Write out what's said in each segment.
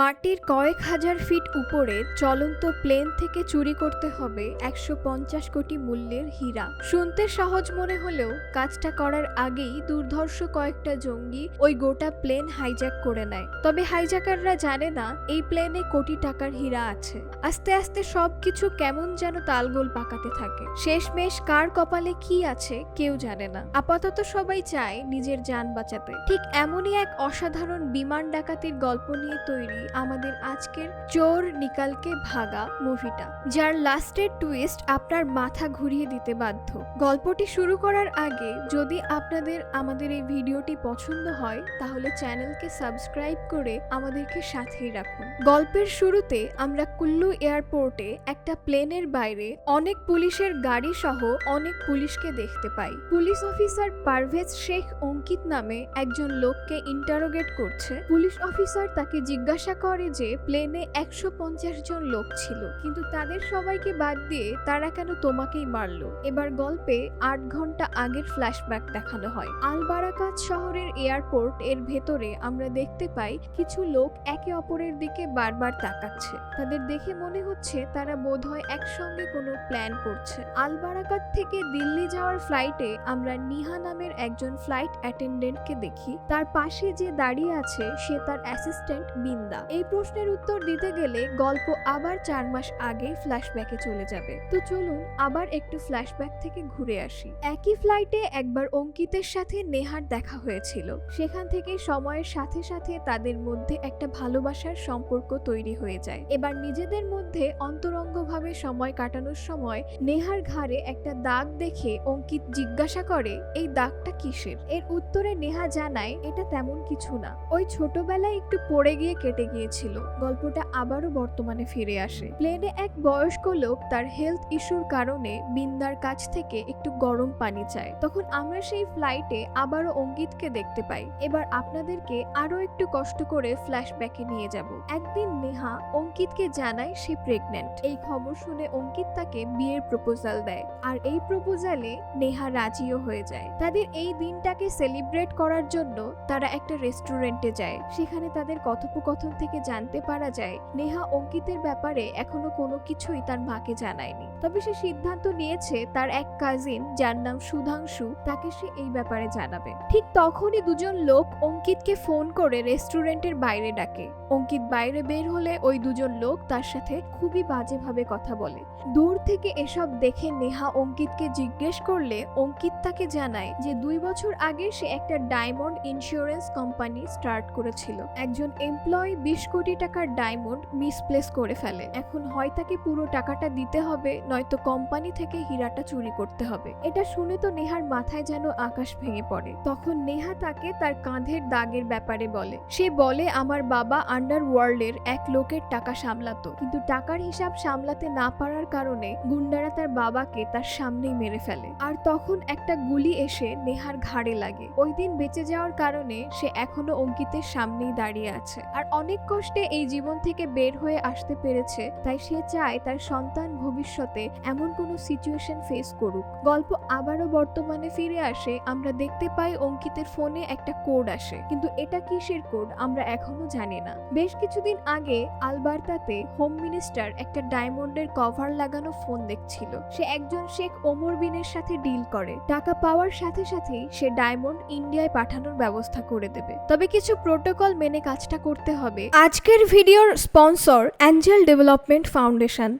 মাটির কয়েক হাজার ফিট উপরে চলন্ত প্লেন থেকে চুরি করতে হবে একশো পঞ্চাশ কোটি মূল্যের হীরা। শুনতে সহজ মনে হলেও কাজটা করার আগেই দুর্ধর্ষ কয়েকটা জঙ্গি ওই গোটা প্লেন হাইজ্যাক করে নেয়। তবে হাইজ্যাকাররা জানে না এই প্লেনে কোটি টাকার হীরা আছে। আস্তে আস্তে সবকিছু কেমন যেন তালগোল পাকাতে থাকে। শেষমেশ কার কপালে কি আছে কেউ জানে না। আপাতত সবাই চায় নিজের যান বাঁচাতে। ঠিক এমনই এক অসাধারণ বিমান ডাকাতির গল্প নিয়ে তৈরি আমাদের আজকের চোর নিকালকে ভাগা মুভিটা, যার লাস্টের টুইস্ট আপনার মাথা ঘুরিয়ে দিতে বাধ্য। গল্পটি শুরু করার আগে যদি আপনাদের আমাদের এই ভিডিওটি পছন্দ হয়, তাহলে চ্যানেলকে সাবস্ক্রাইব করে আমাদেরকে সাথেই রাখুন। গল্পের শুরুতে আমরা কুল্লু এয়ারপোর্টে একটা প্লেনের বাইরে অনেক পুলিশের গাড়ি সহ অনেক পুলিশকে দেখতে পাই। পুলিশ অফিসার পারভেজ শেখ অঙ্কিত নামে একজন লোককে ইন্টারোগেট করছে। পুলিশ অফিসার তাকে জিজ্ঞাসা করে যে প্লেনে একশো পঞ্চাশ জন লোক ছিল, কিন্তু তাদের সবাইকে বাদ দিয়ে তারা কেন তোমাকেই মারলো? এবার গল্পে আট ঘণ্টা আগের ফ্ল্যাশব্যাক দেখানো হয়। আলবারাকাত শহরের এয়ারপোর্ট এর ভেতরে আমরা দেখতে পাই কিছু লোক একে অপরের দিকে বারবার তাকাচ্ছে। তাদের দেখে মনে হচ্ছে তারা বোধহয় একসঙ্গে কোনো প্ল্যান করছে। আলবারাকাত থেকে দিল্লি যাওয়ার ফ্লাইটে আমরা নিহা নামের একজন ফ্লাইট অ্যাটেন্ডেন্টকে দেখি। তার পাশে যে দাঁড়িয়ে আছে, সে তার অ্যাসিস্ট্যান্ট বিন্দা। এই প্রশ্নের উত্তর দিতে গেলে গল্প আবার চার মাস আগে ফ্ল্যাশব্যাকে চলে যাবে। তো চলুন আবার একটু ফ্ল্যাশব্যাক থেকে ঘুরে আসি। একই ফ্লাইটে একবার অঙ্কিতের সাথে নেহার দেখা হয়েছিল। সেখান থেকে সময়ের সাথে সাথে তাদের মধ্যে একটা ভালোবাসার সম্পর্ক তৈরি হয়ে যায়। এবার নিজেদের মধ্যে অন্তরঙ্গভাবে সময় কাটানোর সময় নেহার ঘাড়ে একটা দাগ দেখে অঙ্কিত জিজ্ঞাসা করে, এই দাগটা কিসের? এর উত্তরে নেহা জানায়, এটা তেমন কিছু না। ওই ছোটবেলায় একটু পড়ে গিয়ে কেটে গিয়েছিল গল্পটা আবারও বর্তমানে ফিরে আসে। প্লেনে এক বয়স্ক লোক তার হেলথ ইস্যুর কারণে বিন্দার কাছ থেকে একটু গরম পানি চায়। তখন আমরা সেই ফ্লাইটে আবারও অঙ্কিতকে দেখতে পাই। এবার আপনাদেরকে আরও একটু কষ্ট করে ফ্ল্যাশব্যাকে নিয়ে যাব। একদিন নেহা অঙ্কিতকে জানায় সে প্রেগনেন্ট এই খবর শুনে অঙ্কিত তাকে বিয়ের প্রপোজাল দেয়। আর এই প্রপোজালে নেহা রাজিও হয়ে যায়। তাদের এই দিনটাকে সেলিব্রেট করার জন্য তারা একটা রেস্টুরেন্টে যায়। সেখানে তাদের কথোপকথন থেকে জানতে পারা যায়, নেহা অঙ্কিতের ব্যাপারে এখনও কোনো কিছুই তার মাকে জানায়নি। তবে সে সিদ্ধান্ত নিয়েছে তার এক কাজিন যার নাম সুধাংশু, তাকে সে এই ব্যাপারে জানাবে। ঠিক তখনই দুজন লোক অঙ্কিতকে ফোন করে রেস্টুরেন্টের বাইরে ডাকে। অঙ্কিত বাইরে বের হলে ওই দুজন লোক তার সাথে খুবই বাজেভাবে কথা বলে। দূর থেকে এসব দেখে নেহা অঙ্কিতকে জিজ্ঞেস করলে অঙ্কিত তাকে জানায় যে দুই বছর আগে সে একটা ডায়মন্ড ইন্স্যুরেন্স কোম্পানি স্টার্ট করেছিল। একজন এমপ্লয়ি বিশ কোটি টাকার ডায়মন্ড মিসপ্লেস করে ফেলে। এখন হয় তাকে পুরো টাকাটা দিতে হবে, নয়তো কোম্পানি থেকে হীরাটা চুরি করতে হবে। এটা শুনে তো নেহার মাথায় যেন আকাশ ভেঙে পড়ে। তখন নেহা তাকে তার কাঁধের দাগের ব্যাপারে বলে। সে বলে, আমার বাবা আন্ডার ওয়ার্ল্ডের এক লোকের টাকা সামলাতো। কিন্তু টাকার হিসাব সামলাতে না পারার কারণে গুন্ডারা তার বাবাকে তার সামনেই মেরে ফেলে। আর তখন একটা গুলি এসে নেহার ঘাড়ে লাগে। ওই দিন বেঁচে যাওয়ার কারণে সে এখনও অঙ্কিতের সামনেই দাঁড়িয়ে আছে। আর অনেক কষ্টে এই জীবন থেকে বের হয়ে আসতে পেরেছে, তাই সে চায় তার সন্তান ভবিষ্যতে এমন কোনো সিচুয়েশন ফেস করুক। গল্প আবারও বর্তমানে ফিরে আসে, আমরা দেখতে পাই অঙ্কিতের ফোনে একটা কোড আসে, কিন্তু এটা কিসের কোড আমরা এখনও জানি না। বেশ কিছুদিন আগে আলবার্তাতে হোম মিনিস্টার একটা ডায়মন্ডের কভার লাগানো ফোন দেখছিল। সে একজন শেখ ওমর বিনের সাথে ডিল করে। টাকা পাওয়ার সাথে সাথেই সে ডায়মন্ড ইন্ডিয়ায় পাঠানোর ব্যবস্থা করে দেবে। তবে কিছু প্রোটোকল মেনে কাজটা করতে হবে। আজকের ভিডিওর স্পন্সর অ্যাঞ্জেল ডেভেলপমেন্ট ফাউন্ডেশন।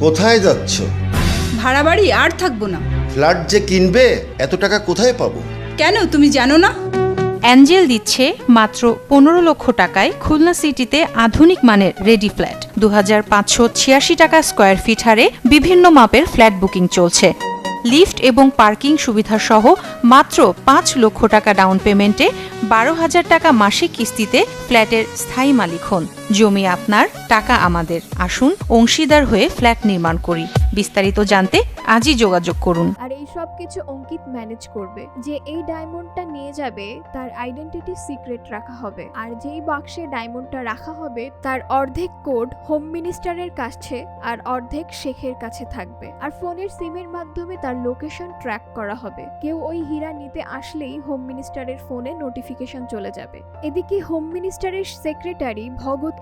কোথায় যাচ্ছ? ভাড়া বাড়ি আর থাকব না। ফ্ল্যাট যে কিনবে এত টাকা কোথায় পাবো? কেন তুমি জানো না? অ্যাঞ্জেল দিচ্ছে মাত্র পনেরো লক্ষ টাকায় খুলনা সিটিতে আধুনিক মানের রেডি ফ্ল্যাট। দু পাঁচশো ছিয়াশি টাকা স্কোয়ার ফিট হারে বিভিন্ন মাপের ফ্ল্যাট বুকিং চলছে। লিফট এবং পার্কিং সুবিধা সহ মাত্র পাঁচ লক্ষ টাকা ডাউন পেমেন্টে বারো হাজার টাকা মাসিক কিস্তিতে ফ্ল্যাটের স্থায়ী মালিক হন। জমি আপনার, টাকা আমাদের। আসুন, অংশীদার হয়ে ফ্ল্যাট নির্মাণ করি। বিস্তারিত জানতে আজই যোগাযোগ করুন। আর এই সব কিছু অঙ্কিত ম্যানেজ করবে। যে এই ডায়মন্ডটা নিয়ে যাবে, তার আইডেন্টিটি সিক্রেট রাখা হবে। আর যেই বাক্সে ডায়মন্ডটা রাখা হবে, তার অর্ধেক কোড হোম মিনিস্টারের কাছে আর অর্ধেক শেখের কাছে থাকবে। আর ফোনের সিমের মাধ্যমে তার লোকেশন ট্র্যাক করা হবে। কেউ ওই হীরা নিতে আসলেই হোম মিনিস্টারের ফোনে নোটিফিকেশন চলে যাবে। এদিকে হোম মিনিস্টারের সেক্রেটারি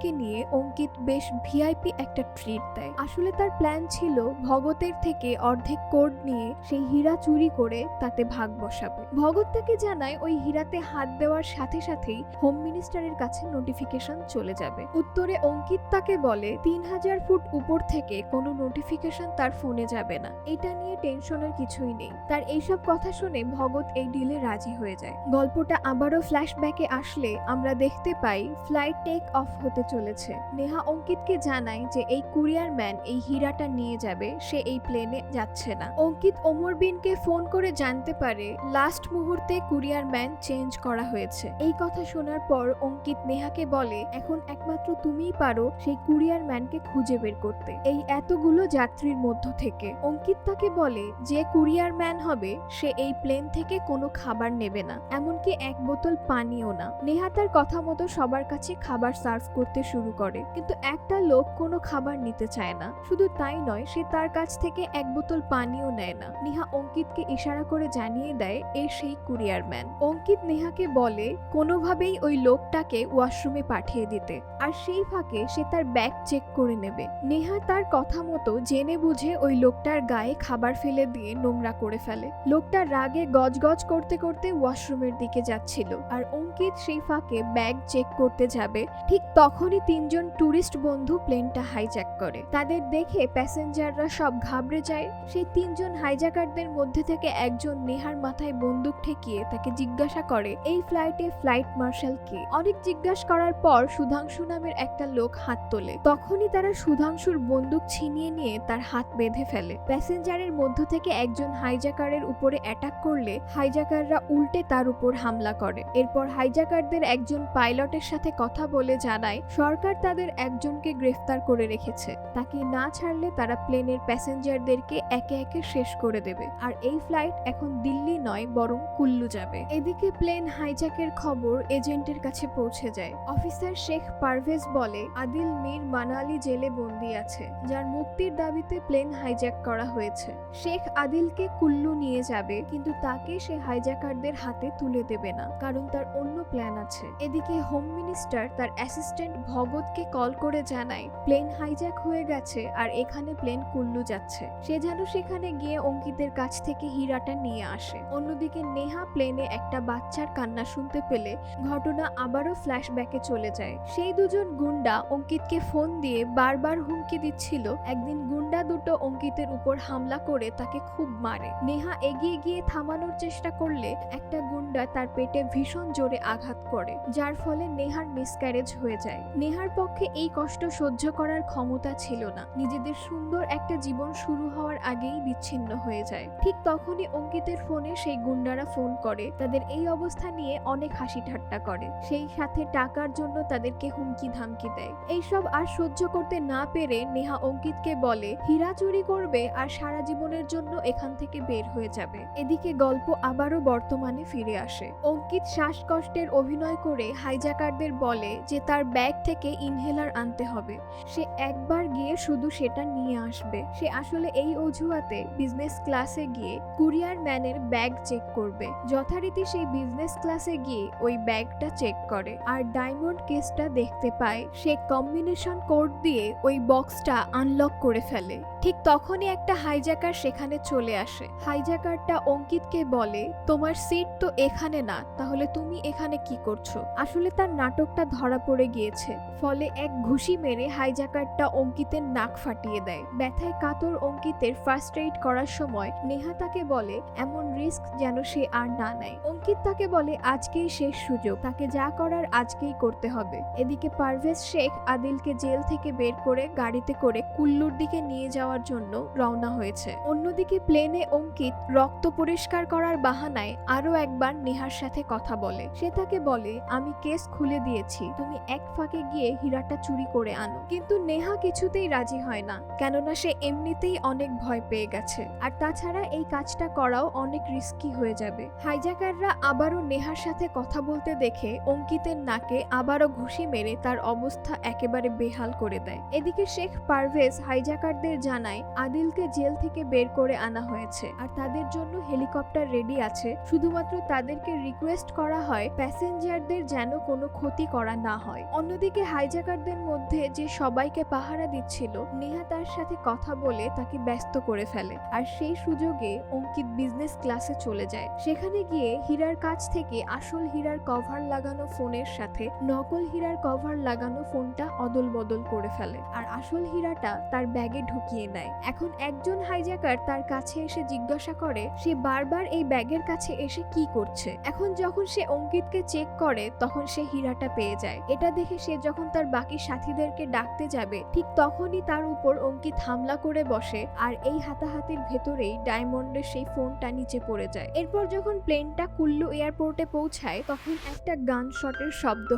ভগতকে নিয়ে অঙ্কিত বেশ ভিআইপি একটা ট্রিট দেয়। আসলে তার প্ল্যান ছিল ভগতের থেকে অর্ধেক কোড নিয়ে সেই হীরা চুরি করে তাতে ভাগ বসাবে। ভগত তাকে জানায় ওই হীরাতে হাত দেওয়ার সাথে সাথেই হোম মিনিস্টারের কাছে নোটিফিকেশন চলে যাবে। উত্তরে অঙ্কিত তাকে বলে, তিন হাজার ফুট উপর থেকে কোনো নোটিফিকেশন তার ফোনে যাবে না। এটা নিয়ে টেনশনের কিছুই নেই। তার এইসব কথা শুনে ভগত এই ডিলে রাজি হয়ে যায়। গল্পটা আবারও ফ্ল্যাশব্যাকে আসলে আমরা দেখতে পাই, ফ্লাইট টেক অফ হতে চলেছে। নেহা অঙ্কিতকে জানায় যে এই কুরিয়ার ম্যান এই হীরাটা নিয়ে যাবে, সে এই প্লেনে যাচ্ছে না। অঙ্কিত ওমর বিনকে ফোন করে জানতে পারে, লাস্ট মুহূর্তে কুরিয়ার ম্যান চেঞ্জ করা হয়েছে। এই কথা শোনার পর অঙ্কিত নেহাকে বলে, এখন একমাত্র তুমিই পারো সেই কুরিয়ার ম্যানকে খুঁজে বের করতে। এই এতগুলো যাত্রীর মধ্য থেকে। অঙ্কিত তাকে বলে, যে কুরিয়ার ম্যান হবে, সে এই প্লেন থেকে কোনো খাবার নেবে না, এমনকি এক বোতল পানিও না। নেহা তার কথা মতো সবার কাছে খাবার সার্ভ করতে শুরু করে। কিন্তু একটা লোক কোনো খাবার নিতে চায় না। শুধু তাই নয়, সে তার কাছ থেকে এক বোতল পানিও নেয় না। নেহা অঙ্কিতকে ইশারা করে জানিয়ে দেয়, এ সেই কুরিয়ার ম্যান। অঙ্কিত নেহাকে বলে, কোনোভাবেই ওই লোকটাকে ওয়াশরুমে পাঠিয়ে দিতে। আর সেই ফাঁকে সে তার ব্যাগ চেক করে নেবে। নেহা তার কথা মতো জেনে বুঝে ওই লোকটার গায়ে খাবার ফেলে দিয়ে নোংরা করে ফেলে। লোকটা রাগে গজগজ করতে করতে ওয়াশরুমের দিকে যাচ্ছিল। আর অঙ্কিত সেই ফাঁকে ব্যাগ চেক করতে যাবে, ঠিক তখনই তিনজন ট্যুরিস্ট বন্ধু প্লেনটা হাইজ্যাক করে। তাদের দেখে প্যাসেঞ্জাররা সব ঘাবড়ে যায়। সেই তিনজন হাইজ্যাকারদের মধ্যে থেকে একজন নেহার মাথায় বন্দুক ঠেকিয়ে তাকে জিজ্ঞাসা করে, এই ফ্লাইটে ফ্লাইট মার্শাল কে? অনেক জিজ্ঞাসা করার পর সুধাংশু নামের একটা লোক হাত তোলে। তখনই তারা সুধাংশুর বন্দুক ছিনিয়ে নিয়ে তার হাত বেঁধে ফেলে। প্যাসেঞ্জারের মধ্য থেকে একজন হাইজ্যাকারের উপরে অ্যাটাক করলে হাইজ্যাকাররা উল্টে তার উপর হামলা করে। এরপর হাইজ্যাকারদের একজন পাইলটের সাথে কথা বলে জানায় সরকার তাদের একজনকে গ্রেফতার করে রেখেছে। তাকে না ছাড়লে তারা প্লেনের প্যাসেঞ্জারদেরকে একে একে শেষ করে দেবে। আর এই ফ্লাইট এখন দিল্লি নয়, বরং কুল্লু যাবে। এদিকে প্লেন হাইজ্যাকের খবর এজেন্টের কাছে পৌঁছে যায়। অফিসার শেখ পারভেজ বলে, আদিল মীর মানালি জেলে বন্দি আছে, যার মুক্তির দাবিতে প্লেন হাইজ্যাক করা হয়েছে। শেখ আদিলকে কুল্লু নিয়ে যাবে, কিন্তু তাকে সে হাইজ্যাকারদের হাতে তুলে দেবে না, কারণ তার অন্য প্ল্যান আছে। এদিকে হোম মিনিস্টার তার অ্যাসিস্ট্যান্ট ভগতকে কল করে জানায়, প্লেন হাইজ্যাক হয়ে গেছে আর এখানে প্লেন কুল্লু যাচ্ছে। সে যেন সেখানে গিয়ে অঙ্কিতের কাছ থেকে হীরাটা নিয়ে আসে। অন্যদিকে নেহা প্লেনে একটা বাচ্চার কান্না শুনতে পেলে ঘটনা আবারও ফ্ল্যাশব্যাকে চলে যায়। সেই দুজন গুন্ডা অঙ্কিতকে ফোন দিয়ে বারবার হুমকি দিচ্ছিল। একদিন গুন্ডা দুটো অঙ্কিতের উপর হামলা করে তাকে খুব মারে। নেহা এগিয়ে গিয়ে থামানোর চেষ্টা করলে একটা গুন্ডা তার পেটে ভীষণ জোরে আঘাত করে, যার ফলে নেহার মিসক্যারেজ হয়ে যায়। নেহার পক্ষে এই কষ্ট সহ্য করার ক্ষমতা ছিল না। নিজেদের সুন্দর একটা জীবন শুরু হওয়ার আগেই বিচ্ছিন্ন হয়ে যায়। ঠিক তখনই অঙ্কিতের ফোনে সেই গুন্ডারা ফোন করে। তাদের এই অবস্থা নিয়ে অনেক হাসি ঠাট্টা করে। সেই সাথে টাকার জন্য তাদেরকে হুমকি ধামকি দেয়। এইসব আর সহ্য করতে না পেরে নেহা অঙ্কিতকে বলে, হীরা চুরি করবে আর সারা জীবনের জন্য এখান থেকে বের হয়ে যাবে। এদিকে গল্প আবারও বর্তমানে ফিরে আসে। অঙ্কিত শ্বাসকষ্টের অভিনয় করে হাইজাকারদের বলে যে, তার ব্যাগ থেকে ইনহেলার আনতে হবে। সে একবার গিয়ে শুধু সেটা নিয়ে আসবে। সে আসলে এই অজুহাতে বিজনেস ক্লাসে গিয়ে কুরিয়ার ম্যানের ব্যাগ চেক করবে। যথারীতি সেই বিজনেস ক্লাসে গিয়ে ওই ব্যাগটা চেক করে। আর ডায়মন্ড কেসটা দেখতে পায়। সে কম্বিনেশন কোড দিয়ে ওই বক্সটা আনলক করে ফেলে। ঠিক তখনই একটা হাইজ্যাকার সেখানে চলে আসে। হাইজ্যাকারটা অঙ্কিতকে বলে, তোমার সিট তো এখানে না, তাহলে তুমি এখানে কি করছ? আসলে তার নাটকটা ধরা পড়ে গিয়েছে। ফলে এক ঘুষি মেরে হাইজ্যাকারটা অঙ্কিতের নাক ফাটিয়ে দেয়। ব্যথায় কাতর অঙ্কিতের ফার্স্ট এইড করার সময় নেহা তাকে বলে, এমন রিস্ক যেন সে আর না নেয়। অঙ্কিত তাকে বলে, আজকেই শেষ সুযোগ। তাকে যা করার আজকেই করতে হবে। এদিকে পারভেজ শেখ আদিলকে জেল থেকে বের করে গাড়িতে করে কুল্লুর দিকে নিয়ে যাওয়ার জন্য রওনা হয়েছে। অন্যদিকে প্লেনে অঙ্কিত রক্ত পরিষ্কার করার বাহানায় আরও একবার নেহার সাথে কথা বলে। সে তাকে বলে, আমি কেস খুলে দিয়েছি। তুমি এক ফাঁকে গিয়ে হীরাটা চুরি করে আনো। কিন্তু নেহা কিছুতেই রাজি হয় না, কেননা সে এমনিতেই অনেক ভয় পেয়ে গেছে। আর তাছাড়া এই কাজটা করাও অনেক রিস্কি হয়ে যাবে। হাইজাকাররা আবারও নেহার সাথে কথা বলতে দেখে অঙ্কিতের নাকে আবারও ঘুষি মেরে তার অবস্থা একেবারে বেহাল করে দেয়। এদিকে শেখ পারভেজ হাইজাকারদের জানায়, আদিলকে জেল থেকে বের করে আনা হয়েছে। আর তাদের জন্য হেলিকপ্টার রেডি আছে। শুধুমাত্র তাদেরকে রিকোয়েস্ট করা হয় প্যাসেঞ্জারদের যেন কোনো ক্ষতি করা না হয়। অন্যদিকে হাইজাকারদের মধ্যে যে সবাইকে পাহারা দিচ্ছিল, নেহা তার সাথে কথা বলে তাকে ব্যস্ত করে ফেলে। আর সেই সুযোগে অঙ্কিত বিজনেস ক্লাসে চলে যায়। সেখানে গিয়ে হীরার কাছ থেকে আসল হীরার কভার লাগানো ফোনের সাথে নকল হীরার কভার লাগানো ফোনটা অদল বদল করে ফেলে। আর আসল হীরাটা তার ব্যাগে ঢুকিয়ে নেয়। এখন একজন হাইজাকার তার কাছে এসে জিজ্ঞাসা করে, সে বারবার এই ব্যাগের কাছে এসে কি করছে? এখন যখন সে অঙ্কিতকে চেক করে, তখন সে হীরাটা পেয়ে যায়। এটা দেখে সে যখন তার বাকি সাথীদেরকে ডাকতে যাবে, ঠিক তখনই তার উপর অঙ্কিত হামলা করে বসে আর এই হাতাহাতির ভেতরেই ডায়মন্ডের সেই ফোনটা নিচে পড়ে যায়। এরপর যখন প্লেনটা কুল্লু এয়ারপোর্টে পৌঁছায়, তখন একটা গান শটের শব্দ